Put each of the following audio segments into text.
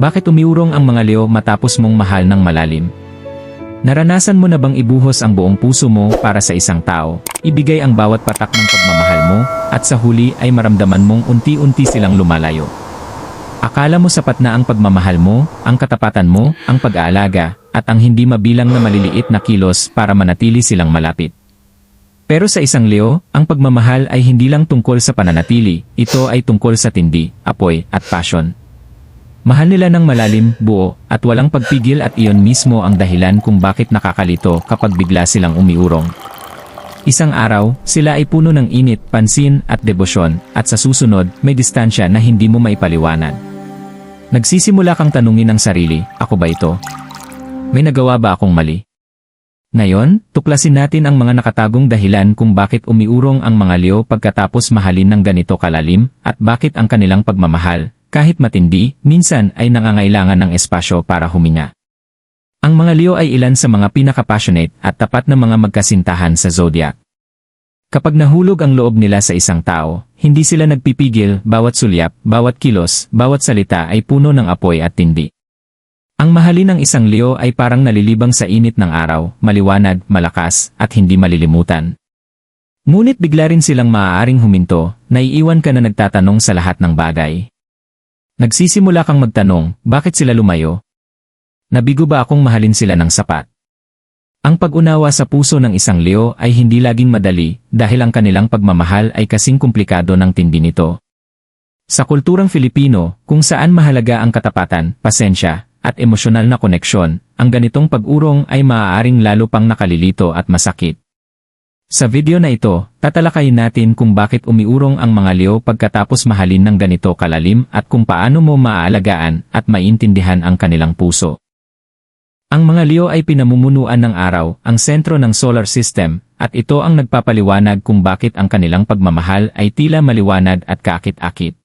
Bakit umiurong ang mga leo matapos mong mahal ng malalim? Naranasan mo na bang ibuhos ang buong puso mo para sa isang tao, ibigay ang bawat patak ng pagmamahal mo, at sa huli ay maramdaman mong unti-unti silang lumalayo? Akala mo sapat na ang pagmamahal mo, ang katapatan mo, ang pag-aalaga, at ang hindi mabilang na maliliit na kilos para manatili silang malapit. Pero sa isang Leo, ang pagmamahal ay hindi lang tungkol sa pananatili, ito ay tungkol sa tindi, apoy, at passion. Mahal nila ng malalim, buo, at walang pagpigil at iyon mismo ang dahilan kung bakit nakakalito kapag bigla silang umiurong. Isang araw, sila ay puno ng init, pansin, at debosyon, at sa susunod, may distansya na hindi mo maipaliwanag. Nagsisimula kang tanungin ang sarili, ako ba ito? May nagawa ba akong mali? Ngayon, tuklasin natin ang mga nakatagong dahilan kung bakit umiurong ang mga leo pagkatapos mahalin ng ganito kalalim, at bakit ang kanilang pagmamahal, kahit matindi, minsan ay nangangailangan ng espasyo para huminga. Ang mga Leo ay ilan sa mga pinaka-passionate at tapat na mga magkasintahan sa zodiac. Kapag nahulog ang loob nila sa isang tao, hindi sila nagpipigil, bawat sulyap, bawat kilos, bawat salita ay puno ng apoy at tindi. Ang mahalin ng isang Leo ay parang nalilibang sa init ng araw, maliwanag, malakas, at hindi malilimutan. Ngunit bigla rin silang maaaring huminto, naiiwan ka na nagtatanong sa lahat ng bagay. Nagsisimula kang magtanong, bakit sila lumayo? Nabigo ba akong mahalin sila ng sapat? Ang pag-unawa sa puso ng isang Leo ay hindi laging madali dahil ang kanilang pagmamahal ay kasing komplikado ng tindi nito. Sa kulturang Filipino, kung saan mahalaga ang katapatan, pasensya, at emosyonal na koneksyon, ang ganitong pag-urong ay maaaring lalo pang nakalilito at masakit. Sa video na ito, tatalakayin natin kung bakit umiurong ang mga Leo pagkatapos mahalin ng ganito kalalim at kung paano mo maaalagaan at maintindihan ang kanilang puso. Ang mga Leo ay pinamumunuan ng araw, ang sentro ng solar system, at ito ang nagpapaliwanag kung bakit ang kanilang pagmamahal ay tila maliwanag at kaakit-akit.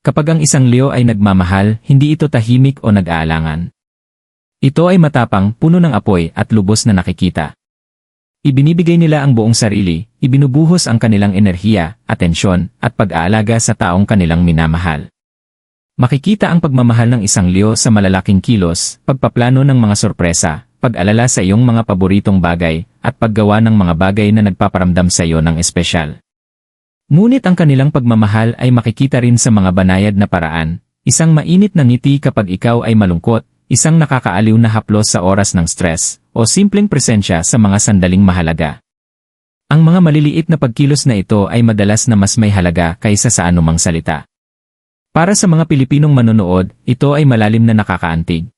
Kapag ang isang Leo ay nagmamahal, hindi ito tahimik o nag-aalangan. Ito ay matapang, puno ng apoy at lubos na nakikita. Ibinibigay nila ang buong sarili, ibinubuhos ang kanilang enerhiya, atensyon, at pag-aalaga sa taong kanilang minamahal. Makikita ang pagmamahal ng isang Leo sa malalaking kilos, pagpaplano ng mga sorpresa, pag-alala sa iyong mga paboritong bagay, at paggawa ng mga bagay na nagpaparamdam sa iyo ng espesyal. Ngunit ang kanilang pagmamahal ay makikita rin sa mga banayad na paraan, isang mainit na ngiti kapag ikaw ay malungkot, isang nakakaaliw na haplos sa oras ng stress, o simpleng presensya sa mga sandaling mahalaga. Ang mga maliliit na pagkilos na ito ay madalas na mas may halaga kaysa sa anumang salita. Para sa mga Pilipinong manonood, ito ay malalim na nakakaantig.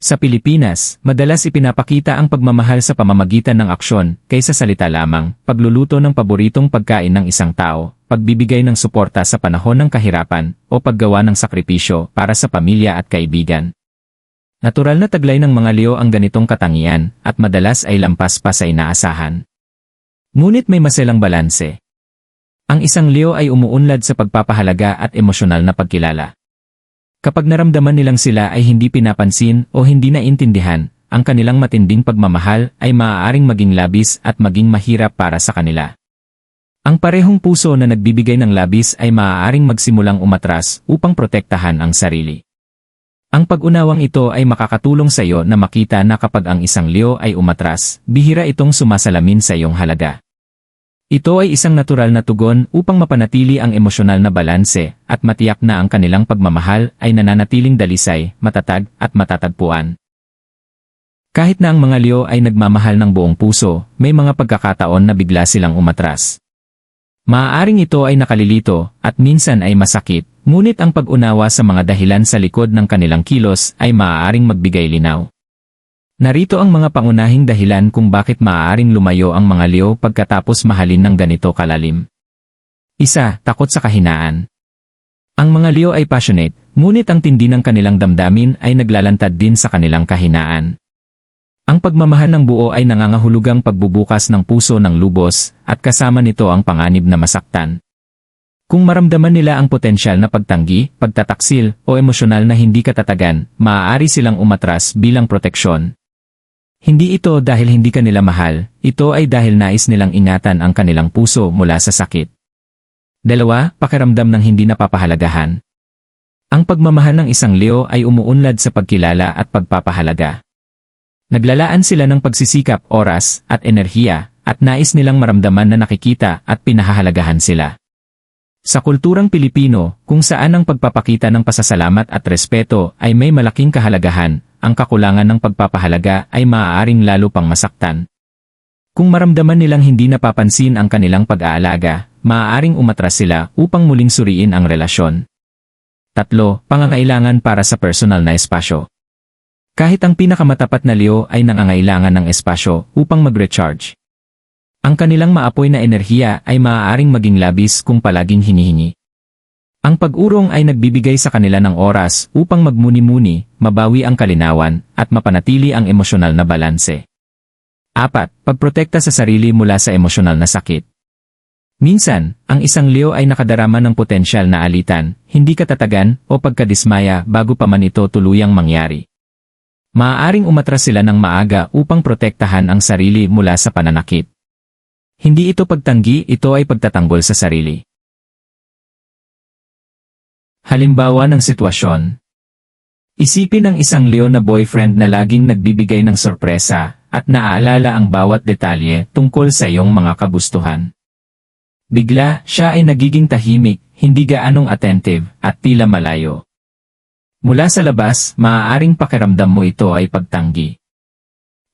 Sa Pilipinas, madalas ipinapakita ang pagmamahal sa pamamagitan ng aksyon kaysa salita lamang, pagluluto ng paboritong pagkain ng isang tao, pagbibigay ng suporta sa panahon ng kahirapan, o paggawa ng sakripisyo para sa pamilya at kaibigan. Natural na taglay ng mga Leo ang ganitong katangian at madalas ay lampas pa sa inaasahan. Ngunit may maselang balanse. Ang isang Leo ay umuunlad sa pagpapahalaga at emosyonal na pagkilala. Kapag naramdaman nilang sila ay hindi pinapansin o hindi naintindihan, ang kanilang matinding pagmamahal ay maaaring maging labis at maging mahirap para sa kanila. Ang parehong puso na nagbibigay ng labis ay maaaring magsimulang umatras upang protektahan ang sarili. Ang pag-unawang ito ay makakatulong sa iyo na makita na kapag ang isang Leo ay umatras, bihira itong sumasalamin sa iyong halaga. Ito ay isang natural na tugon upang mapanatili ang emosyonal na balanse at matiyak na ang kanilang pagmamahal ay nananatiling dalisay, matatag at matatagpuan. Kahit na ang mga Leo ay nagmamahal ng buong puso, may mga pagkakataon na bigla silang umatras. Maaaring ito ay nakalilito at minsan ay masakit, Ngunit ang pag-unawa sa mga dahilan sa likod ng kanilang kilos ay maaaring magbigay linaw. Narito ang mga pangunahing dahilan kung bakit maaaring lumayo ang mga Leo pagkatapos mahalin ng ganito kalalim. Isa, takot sa kahinaan. Ang mga Leo ay passionate, ngunit ang tindi ng kanilang damdamin ay naglalantad din sa kanilang kahinaan. Ang pagmamahal ng buo ay nangangahulugang pagbubukas ng puso ng lubos, at kasama nito ang panganib na masaktan. Kung maramdaman nila ang potensyal na pagtanggi, pagtataksil, o emosyonal na hindi katatagan, maaari silang umatras bilang proteksyon. Hindi ito dahil hindi kanila mahal, ito ay dahil nais nilang ingatan ang kanilang puso mula sa sakit. Dalawa, pakiramdam ng hindi napapahalagahan. Ang pagmamahal ng isang Leo ay umuunlad sa pagkilala at pagpapahalaga. Naglalaan sila ng pagsisikap, oras, at enerhiya, at nais nilang maramdaman na nakikita at pinahahalagahan sila. Sa kulturang Pilipino, kung saan ang pagpapakita ng pasasalamat at respeto ay may malaking kahalagahan, ang kakulangan ng pagpapahalaga ay maaaring lalo pang masaktan. Kung maramdaman nilang hindi napapansin ang kanilang pag-aalaga, maaaring umatras sila upang muling suriin ang relasyon. Tatlo, pangangailangan para sa personal na espasyo. Kahit ang pinakamatapat na Leo ay nangangailangan ng espasyo upang mag-recharge. Ang kanilang maapoy na enerhiya ay maaaring maging labis kung palaging hinihingi. Ang pag-urong ay nagbibigay sa kanila ng oras upang magmuni-muni, mabawi ang kalinawan, at mapanatili ang emosyonal na balanse. Apat, pagprotekta sa sarili mula sa emosyonal na sakit. Minsan, ang isang Leo ay nakadarama ng potensyal na alitan, hindi katatagan o pagkadismaya bago pa man ito tuluyang mangyari. Maaaring umatras sila ng maaga upang protektahan ang sarili mula sa pananakit. Hindi ito pagtanggi, ito ay pagtatanggol sa sarili. Halimbawa ng sitwasyon. Isipin ang isang Leo na boyfriend na laging nagbibigay ng sorpresa at naaalala ang bawat detalye tungkol sa iyong mga kagustuhan. Bigla, siya ay nagiging tahimik, hindi gaanong attentive, at tila malayo. Mula sa labas, maaaring pakiramdam mo ito ay pagtanggi.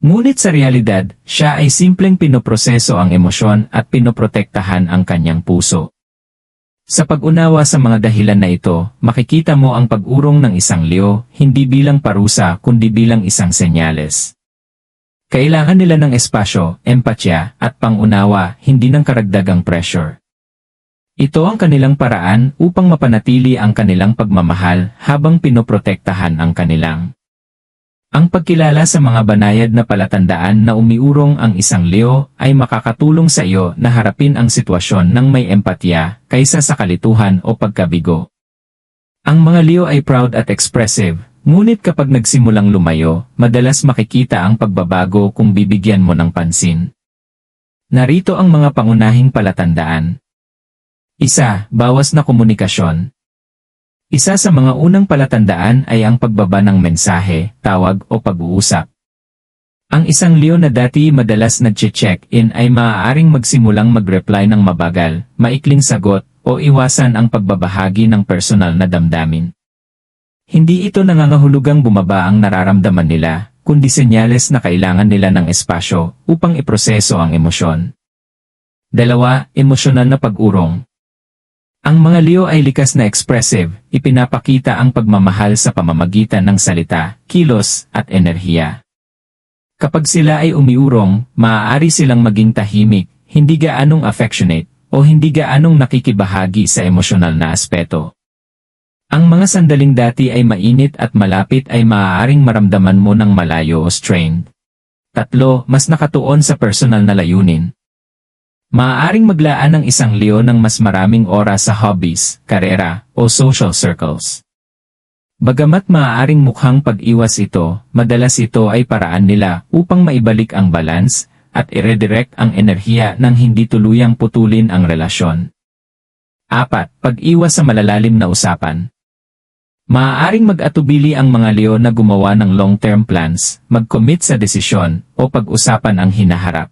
Ngunit sa realidad, siya ay simpleng pinoproseso ang emosyon at pinoprotektahan ang kanyang puso. Sa pag-unawa sa mga dahilan na ito, makikita mo ang pag-urong ng isang Leo, hindi bilang parusa kundi bilang isang senyales. Kailangan nila ng espasyo, empatya, at pangunawa, hindi ng karagdagang pressure. Ito ang kanilang paraan upang mapanatili ang kanilang pagmamahal habang pinoprotektahan ang kanilang. Ang pagkilala sa mga banayad na palatandaan na umiurong ang isang Leo ay makakatulong sa iyo na harapin ang sitwasyon ng may empatya kaysa sa kalituhan o pagkabigo. Ang mga Leo ay proud at expressive, Ngunit kapag nagsimulang lumayo, madalas makikita ang pagbabago kung bibigyan mo ng pansin. Narito ang mga pangunahing palatandaan. Isa, bawas na komunikasyon. Isa sa mga unang palatandaan ay ang pagbaba ng mensahe, tawag o pag-uusap. Ang isang Leo na dati madalas nag-check-in ay maaaring magsimulang mag-reply ng mabagal, maikling sagot, o iwasan ang pagbabahagi ng personal na damdamin. Hindi ito nangangahulugang bumaba ang nararamdaman nila, kundi senyales na kailangan nila ng espasyo upang iproseso ang emosyon. Dalawa, emosyonal na pag-urong. Ang mga Leo ay likas na expressive, ipinapakita ang pagmamahal sa pamamagitan ng salita, kilos, at enerhiya. Kapag sila ay umiurong, maaari silang maging tahimik, hindi gaanong affectionate, o hindi gaanong nakikibahagi sa emosyonal na aspeto. Ang mga sandaling dati ay mainit at malapit ay maaaring maramdaman mo ng malayo o strained. Tatlo, mas nakatuon sa personal na layunin. Maaaring maglaan ng isang Leo ng mas maraming oras sa hobbies, karera, o social circles. Bagamat maaaring mukhang pag-iwas ito, madalas ito ay paraan nila upang maibalik ang balance at i-redirect ang enerhiya nang hindi tuluyang putulin ang relasyon. Apat, pag-iwas sa malalalim na usapan. Maaaring mag-atubili ang mga Leo na gumawa ng long-term plans, mag-commit sa desisyon, o pag-usapan ang hinaharap.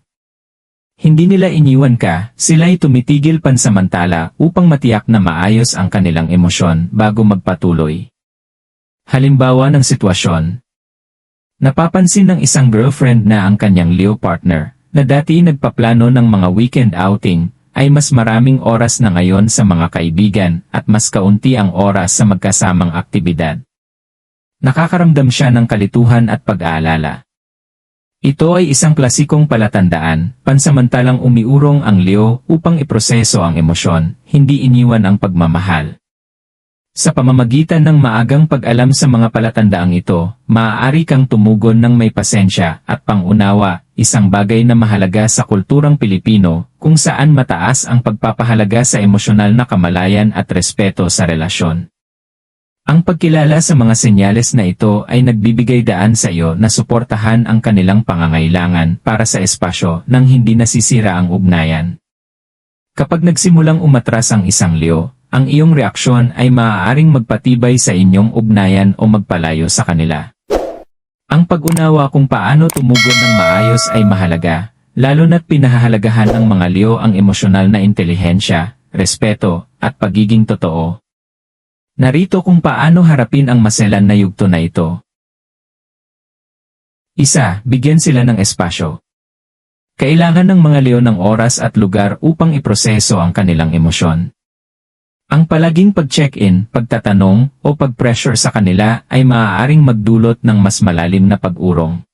Hindi nila iniwan ka, sila'y tumitigil pansamantala upang matiyak na maayos ang kanilang emosyon bago magpatuloy. Halimbawa ng sitwasyon. Napapansin ng isang girlfriend na ang kanyang Leo partner, na dati nagpaplano ng mga weekend outing, ay mas maraming oras na ngayon sa mga kaibigan at mas kaunti ang oras sa magkasamang aktibidad. Nakakaramdam siya ng kalituhan at pag-aalala. Ito ay isang klasikong palatandaan, pansamantalang umiurong ang Leo upang iproseso ang emosyon, hindi iniwan ang pagmamahal. Sa pamamagitan ng maagang pag-alam sa mga palatandaang ito, maaari kang tumugon ng may pasensya at pangunawa, isang bagay na mahalaga sa kulturang Pilipino, kung saan mataas ang pagpapahalaga sa emosyonal na kamalayan at respeto sa relasyon. Ang pagkilala sa mga senyales na ito ay nagbibigay daan sa iyo na suportahan ang kanilang pangangailangan para sa espasyo nang hindi nasisira ang ugnayan. Kapag nagsimulang umatras ang isang Leo, ang iyong reaksyon ay maaaring magpatibay sa inyong ugnayan o magpalayo sa kanila. Ang pag-unawa kung paano tumugod ng maayos ay mahalaga, lalo na't pinahahalagahan ang mga Leo ang emosyonal na intelihensya, respeto, at pagiging totoo. Narito kung paano harapin ang maselan na yugto na ito. Isa, bigyan sila ng espasyo. Kailangan ng mga Leo ng oras at lugar upang iproseso ang kanilang emosyon. Ang palaging pag-check-in, pagtatanong, o pag-pressure sa kanila ay maaaring magdulot ng mas malalim na pag-urong.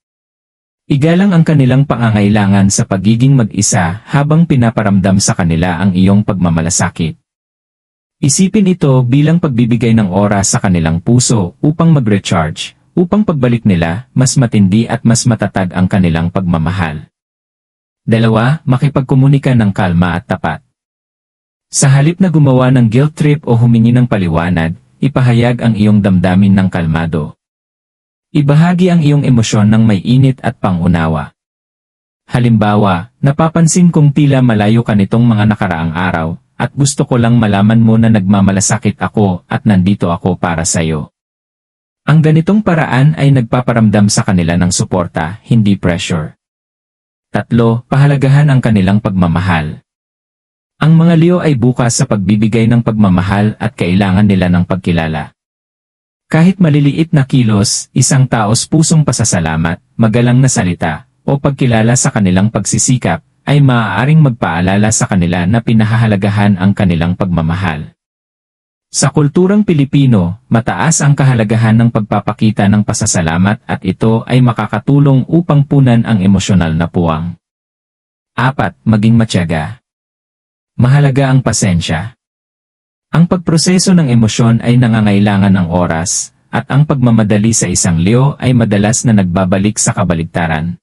Igalang ang kanilang pangangailangan sa pagiging mag-isa habang pinaparamdam sa kanila ang iyong pagmamalasakit. Isipin ito bilang pagbibigay ng oras sa kanilang puso upang mag-recharge, upang pagbalik nila, mas matindi at mas matatag ang kanilang pagmamahal. Dalawa, makipagkomunika ng kalma at tapat. Sa halip na gumawa ng guilt trip o humingi ng paliwanag, ipahayag ang iyong damdamin ng kalmado. Ibahagi ang iyong emosyon ng may init at pangunawa. Halimbawa, napapansin kong tila malayo ka nitong mga nakaraang araw, at gusto ko lang malaman mo na nagmamalasakit ako at nandito ako para sayo. Ang ganitong paraan ay nagpaparamdam sa kanila ng suporta, hindi pressure. Tatlo, pahalagahan ang kanilang pagmamahal. Ang mga Leo ay bukas sa pagbibigay ng pagmamahal at kailangan nila ng pagkilala. Kahit maliliit na kilos, isang taos pusong pasasalamat, magalang na salita, o pagkilala sa kanilang pagsisikap, ay maaaring magpaalala sa kanila na pinahahalagahan ang kanilang pagmamahal. Sa kulturang Pilipino, mataas ang kahalagahan ng pagpapakita ng pasasalamat at ito ay makakatulong upang punan ang emosyonal na puwang. 4. Maging matyaga. Mahalaga ang pasensya. Ang pagproseso ng emosyon ay nangangailangan ng oras, at ang pagmamadali sa isang Leo ay madalas na nagbabalik sa kabaligtaran.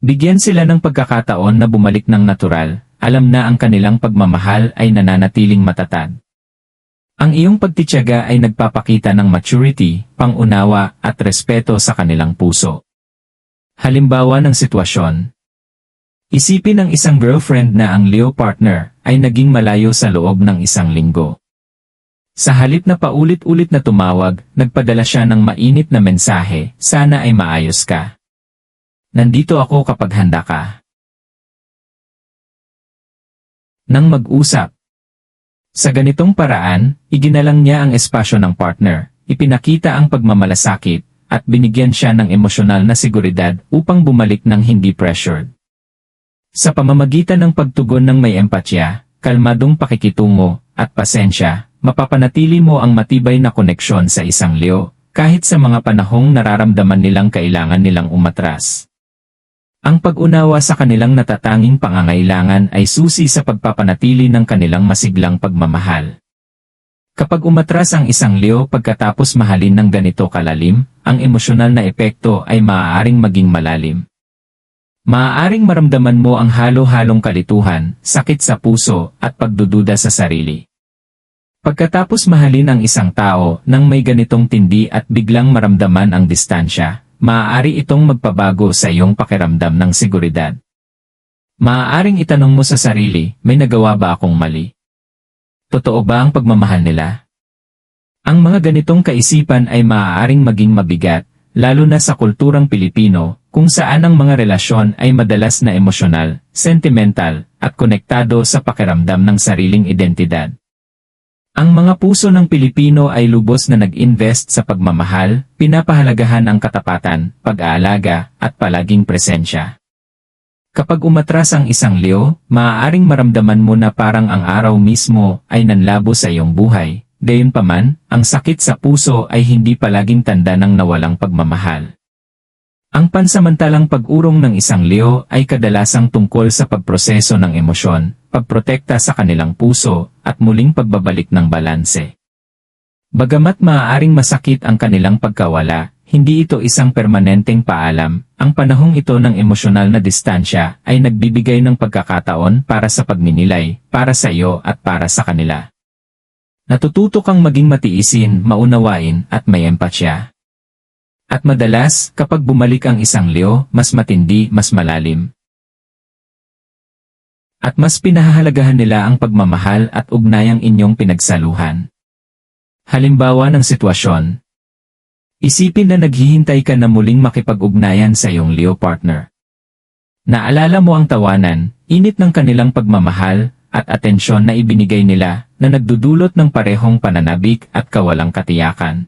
Bigyan sila ng pagkakataon na bumalik ng natural, alam na ang kanilang pagmamahal ay nananatiling matatag. Ang iyong pagtityaga ay nagpapakita ng maturity, pangunawa at respeto sa kanilang puso. Halimbawa ng sitwasyon. Isipin ng isang girlfriend na ang Leo partner ay naging malayo sa loob ng isang linggo. Sa halip na paulit-ulit na tumawag, nagpadala siya ng mainit na mensahe, sana ay maayos ka. Nandito ako kapag handa ka. Nang mag-usap. Sa ganitong paraan, iginalang niya ang espasyo ng partner, ipinakita ang pagmamalasakit, at binigyan siya ng emosyonal na seguridad upang bumalik ng hindi pressured. Sa pamamagitan ng pagtugon ng may empatya, kalmadong pakikitungo, at pasensya, mapapanatili mo ang matibay na koneksyon sa isang Leo, kahit sa mga panahong nararamdaman nilang kailangan nilang umatras. Ang pag-unawa sa kanilang natatanging pangangailangan ay susi sa pagpapanatili ng kanilang masiglang pagmamahal. Kapag umatras ang isang Leo pagkatapos mahalin ng ganito kalalim, ang emosyonal na epekto ay maaaring maging malalim. Maaaring maramdaman mo ang halo-halong kalituhan, sakit sa puso, at pagdududa sa sarili. Pagkatapos mahalin ang isang tao nang may ganitong tindi at biglang maramdaman ang distansya, maaari itong magpabago sa iyong pakiramdam ng seguridad. Maaaring itanong mo sa sarili, may nagawa ba akong mali? Totoo ba ang pagmamahal nila? Ang mga ganitong kaisipan ay maaaring maging mabigat, lalo na sa kulturang Pilipino, kung saan ang mga relasyon ay madalas na emosyonal, sentimental, at konektado sa pakiramdam ng sariling identidad. Ang mga puso ng Pilipino ay lubos na nag-invest sa pagmamahal, pinapahalagahan ang katapatan, pag-aalaga, at palaging presensya. Kapag umatras ang isang Leo, maaaring maramdaman mo na parang ang araw mismo ay nanlabo sa iyong buhay. Gayunpaman, ang sakit sa puso ay hindi palaging tanda ng nawalang pagmamahal. Ang pansamantalang pag-urong ng isang Leo ay kadalasang tungkol sa pagproseso ng emosyon, pagprotekta sa kanilang puso, at muling pagbabalik ng balanse. Bagamat maaaring masakit ang kanilang pagkawala, hindi ito isang permanenteng paalam, ang panahong ito ng emosyonal na distansya ay nagbibigay ng pagkakataon para sa pagninilay, para sa iyo at para sa kanila. Natututo kang maging matiisin, maunawain, at may empatya. At madalas, kapag bumalik ang isang Leo, mas matindi, mas malalim. At mas pinahahalagahan nila ang pagmamahal at ugnayang inyong pinagsaluhan. Halimbawa ng sitwasyon. Isipin na naghihintay ka na muling makipag-ugnayan sa iyong Leo partner. Naalala mo ang tawanan, init ng kanilang pagmamahal, at atensyon na ibinigay nila na nagdudulot ng parehong pananabik at kawalang katiyakan.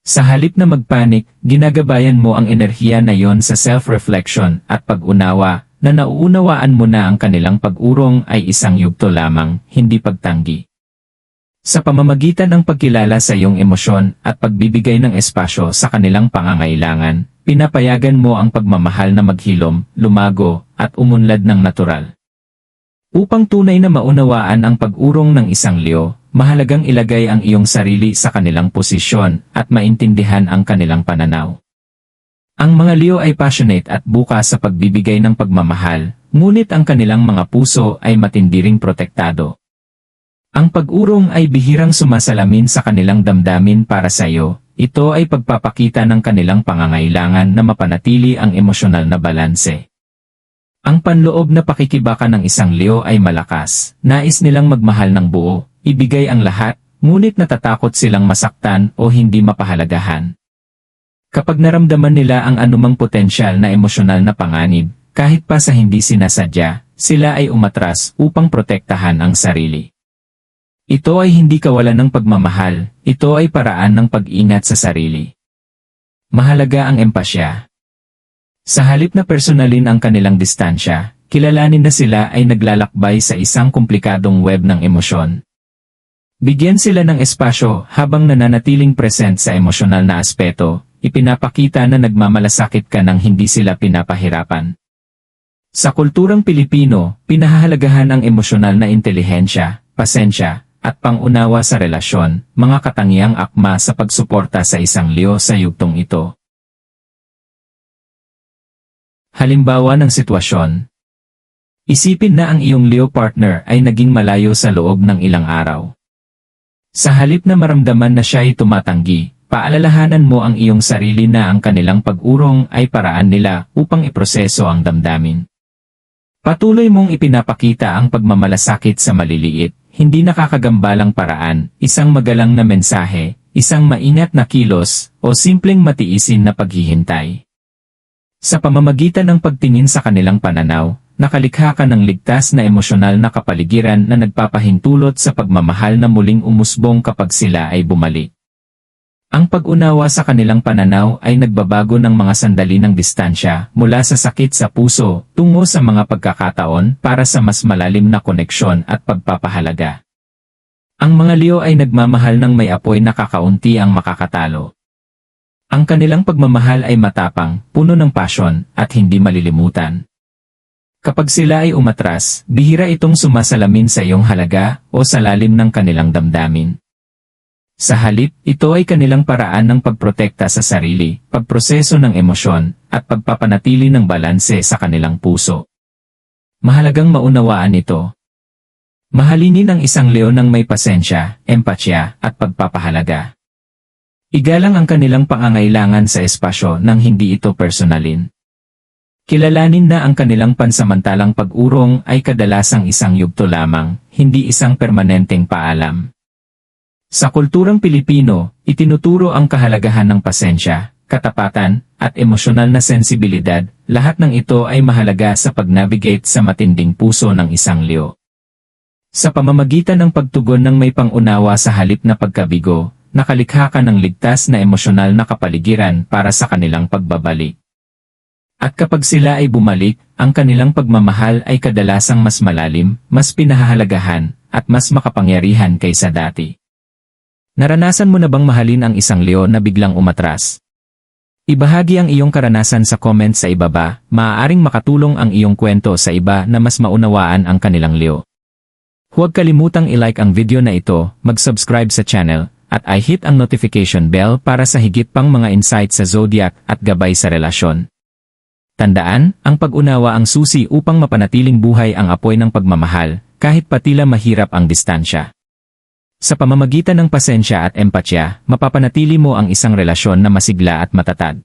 Sa halip na magpanik, ginagabayan mo ang enerhiya na yon sa self-reflection at pag-unawa na nauunawaan mo na ang kanilang pag-urong ay isang yugto lamang, hindi pagtanggi. Sa pamamagitan ng pagkilala sa iyong emosyon at pagbibigay ng espasyo sa kanilang pangangailangan, pinapayagan mo ang pagmamahal na maghilom, lumago, at umunlad ng natural. Upang tunay na maunawaan ang pag-urong ng isang leo, mahalagang ilagay ang iyong sarili sa kanilang posisyon at maintindihan ang kanilang pananaw. Ang mga Leo ay passionate at bukas sa pagbibigay ng pagmamahal, ngunit ang kanilang mga puso ay matindiring protektado. Ang pag-urong ay bihirang sumasalamin sa kanilang damdamin para sa iyo, ito ay pagpapakita ng kanilang pangangailangan na mapanatili ang emosyonal na balanse. Ang panloob na pakikibaka ng isang Leo ay malakas, nais nilang magmahal ng buo, ibigay ang lahat, ngunit natatakot silang masaktan o hindi mapahalagahan. Kapag naramdaman nila ang anumang potensyal na emosyonal na panganib, kahit pa sa hindi sinasadya, sila ay umatras upang protektahan ang sarili. Ito ay hindi kawalan ng pagmamahal, ito ay paraan ng pag-ingat sa sarili. Mahalaga ang empasya. Sa halip na personalin ang kanilang distansya, kilalanin na sila ay naglalakbay sa isang komplikadong web ng emosyon. Bigyan sila ng espasyo habang nananatiling present sa emosyonal na aspeto, ipinapakita na nagmamalasakit ka nang hindi sila pinapahirapan. Sa kulturang Pilipino, pinahahalagahan ang emosyonal na intelihensya, pasensya, at pangunawa sa relasyon, mga katangiang akma sa pagsuporta sa isang Leo sa yugtong ito. Halimbawa ng sitwasyon. Isipin na ang iyong Leo partner ay naging malayo sa loob ng ilang araw. Sa halip na maramdaman na siya ay tumatanggi, Paalalahanan mo ang iyong sarili na ang kanilang pag-urong ay paraan nila upang iproseso ang damdamin. Patuloy mong ipinapakita ang pagmamalasakit sa maliliit, hindi nakakagambalang paraan, isang magalang na mensahe, isang maingat na kilos, o simpleng matiisin na paghihintay. Sa pamamagitan ng pagtingin sa kanilang pananaw, nakalikha ka ng ligtas na emosyonal na kapaligiran na nagpapahintulot sa pagmamahal na muling umusbong kapag sila ay bumalik. Ang pag-unawa sa kanilang pananaw ay nagbabago ng mga sandali ng distansya mula sa sakit sa puso tungo sa mga pagkakataon para sa mas malalim na koneksyon at pagpapahalaga. Ang mga Leo ay nagmamahal ng may apoy na kakaunti ang makakatalo. Ang kanilang pagmamahal ay matapang, puno ng pasyon, at hindi malilimutan. Kapag sila ay umatras, bihira itong sumasalamin sa iyong halaga o sa lalim ng kanilang damdamin. Sa halip, ito ay kanilang paraan ng pagprotekta sa sarili, pagproseso ng emosyon, at pagpapanatili ng balanse sa kanilang puso. Mahalagang maunawaan ito. Mahalinin ang isang leon ng may pasensya, empatya, at pagpapahalaga. Igalang ang kanilang pangangailangan sa espasyo nang hindi ito personalin. Kilalanin na ang kanilang pansamantalang pag-urong ay kadalasang isang yugto lamang, hindi isang permanenteng paalam. Sa kulturang Pilipino, itinuturo ang kahalagahan ng pasensya, katapatan, at emosyonal na sensibilidad, lahat ng ito ay mahalaga sa pag-navigate sa matinding puso ng isang Leo. Sa pamamagitan ng pagtugon ng may pangunawa sa halip na pagkabigo, nakalikha ka ng ligtas na emosyonal na kapaligiran para sa kanilang pagbabalik. At kapag sila ay bumalik, ang kanilang pagmamahal ay kadalasang mas malalim, mas pinahahalagahan, at mas makapangyarihan kaysa dati. Naranasan mo na bang mahalin ang isang leo na biglang umatras? Ibahagi ang iyong karanasan sa comment sa ibaba, maaaring makatulong ang iyong kwento sa iba na mas maunawaan ang kanilang leo. Huwag kalimutang i-like ang video na ito, mag-subscribe sa channel, at i-hit ang notification bell para sa higit pang mga insight sa zodiac at gabay sa relasyon. Tandaan, ang pag-unawa ang susi upang mapanatiling buhay ang apoy ng pagmamahal, kahit patila mahirap ang distansya. Sa pamamagitan ng pasensya at empatya, mapapanatili mo ang isang relasyon na masigla at matatag.